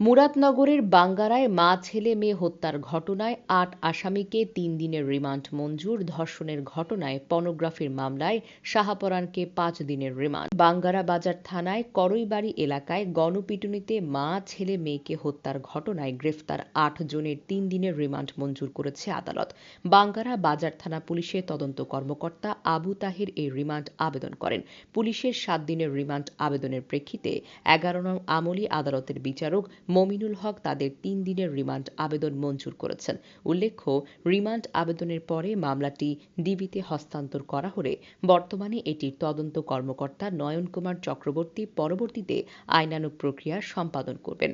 মুরাদনগরের বাঙ্গারায় মা, ছেলে, মেয়ে হত্যার ঘটনায় আট আসামিকে তিন দিনের রিমান্ড মঞ্জুর। ধর্ষণের ঘটনায় পর্নোগ্রাফির মামলায় শাহপরানকে পাঁচ দিনের রিমান্ড। বাঙ্গারা বাজার থানায় করইবাড়ি এলাকায় গণপিটুনিতে মা, ছেলে, মেয়েকে হত্যার ঘটনায় গ্রেফতার আট জনের তিন দিনের রিমান্ড মঞ্জুর করেছে আদালত। বাঙ্গারা বাজার থানা পুলিশের তদন্ত কর্মকর্তা আবু তাহির এই রিমান্ড আবেদন করেন। পুলিশের সাত দিনের রিমান্ড আবেদনের প্রেক্ষিতে এগারো নং আমলি আদালতের বিচারক মমিনুল হক তাদের তিন দিনের রিমান্ড আবেদন মঞ্জুর করেছেন। উল্লেখ্য, রিমান্ড আবেদনের পরে মামলাটি ডিবিতে হস্তান্তর করা হলে বর্তমানে এটির তদন্ত কর্মকর্তা নয়ন কুমার চক্রবর্তী পরবর্তীতে আইনানুগ প্রক্রিয়া সম্পাদন করবেন।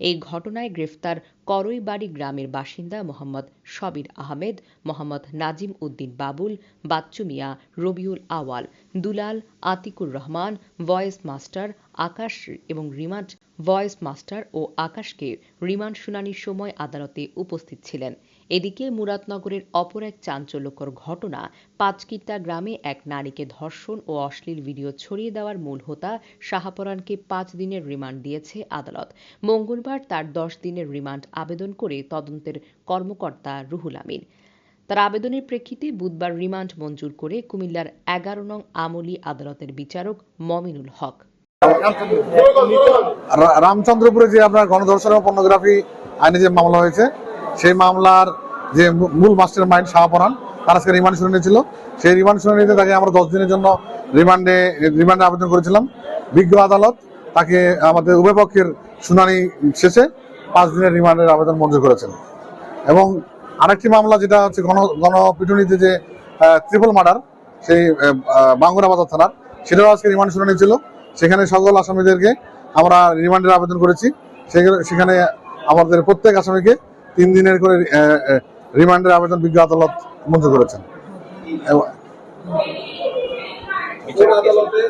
এই ঘটনায় গ্রেফতার করইবাড়ি গ্রামের বাসিন্দা মোহাম্মদ সবির আহমেদ, মোহাম্মদ নাজিম উদ্দিন বাবুল, বাচ্চু মিয়া, রবিউল আওয়াল, দুলাল আতিকুর রহমান, ভয়েস মাস্টার, আকাশ এবং রিমান্ড ভয়েস মাস্টার ও আকাশকে রিমান্ড শুনানির সময় আদালতে উপস্থিত ছিলেন। এদিকে মুরাদনগরের অপর এক চাঞ্চল্যকর ঘটনা পাঁচকিত্তা গ্রামে এক নারীকে ধর্ষণ ও অশ্লীল ভিডিও ছড়িয়ে দেওয়ার মূল হোতা শাহপরানকে পাঁচ দিনের রিমান্ড দিয়েছে আদালত। মঙ্গলবার তার দশ দিনের রিমান্ড আবেদন করে তদন্তের কর্মকর্তা রুহুল আমিন। তার আবেদনের প্রেক্ষিতে বুধবার রিমান্ড মঞ্জুর করে কুমিল্লার এগারো নং আমলি আদালতের বিচারক মমিনুল হক। রামচন্দ্রপুরে যে আপনার গণধর্ষণ এবং পর্নোগ্রাফি আইনে যে মামলা হয়েছে সেই মামলার যে মূল মাস্টার মাইন্ড শাহপরান তার আজকে রিমান্ড শুনানি ছিল। সেই রিমান্ড শুনানিতে তাকে আমরা দশ দিনের জন্য রিমান্ডে রিমান্ডে আবেদন করেছিলাম। বিজ্ঞ আদালত তাকে আমাদের উভয় পক্ষের শুনানি শেষে পাঁচ দিনের রিমান্ডের আবেদন মঞ্জুর করেছেন। এবং আরেকটি মামলা যেটা হচ্ছে গণ গণপিটুনিতে যে ট্রিপল মার্ডার সেই আহ, বাঙ্গুরা থানার সেটাও আজকে রিমান্ড শুনানি ছিল। সেখানে সকল আসামিদেরকে আমরা রিমান্ডের আবেদন করেছি। সেখানে- আমাদের প্রত্যেক আসামিকে তিন দিনের করে রিমান্ডের আবেদন বিজ্ঞ আদালত মঞ্জুর করেছেন।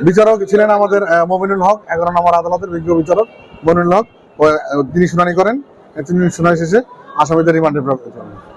বিচারক ছিলেন আমাদের মমিনুল হক, এগারো নম্বর আদালতের বিজ্ঞ বিচারক মমিনুল হক। তিনি শুনানি করেন। তিনি শুনানি শেষে আসামিদের রিমান্ডের প্রাপ্ত করেন